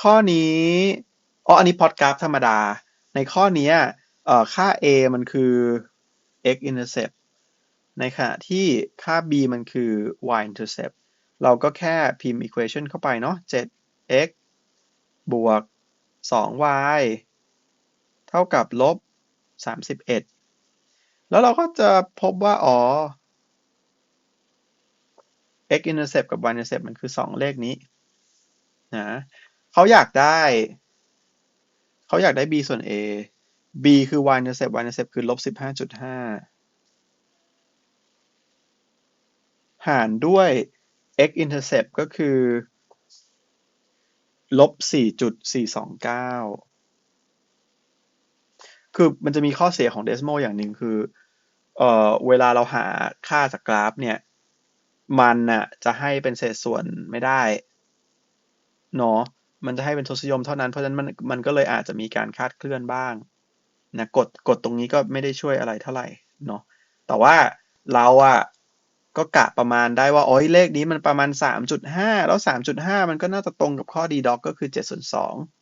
ข้อนี้ อ๋อ อันนี้พอดกราฟธรรมดา ในข้อเนี้ยเอ่อค่า a มันคือ x intercept ในขณะที่ค่า b มันคือ y intercept เราก็แค่พิมพ์ equation เข้าไปเนาะ 7x บวก 2y เท่ากับลบ 31 แล้วเราก็จะพบว่า อ๋อ x intercept กับ y intercept มันคือ 2 เลขนี้นะ เขาอยากได้ เขาอยากได้ b ส่วน a b คือ y intercept y intercept คือลบ15.5หารด้วย x intercept ก็คือลบ4.429คือมันจะมีข้อเสียของ decimal อย่างหนึ่งคือ เอ่อ เวลาเราหาค่าจากกราฟเนี่ย มันน่ะจะให้เป็นเศษส่วนไม่ได้ เนาะ มันจะให้เป็นทศนิยมเท่านั้น เพราะฉะนั้นมันมันก็เลยอาจจะมีการคาดเคลื่อนบ้างนะกดกดตรงนี้ก็ไม่ได้ช่วยอะไรเท่าไหร่เนาะแต่ว่าเราอะก็กะประมาณได้ว่าโอ้ยเลขนี้มันประมาณ 3.5 แล้ว 3.5 มันก็น่าจะตรงกับข้อดีด็อกก็คือ7ส่วน2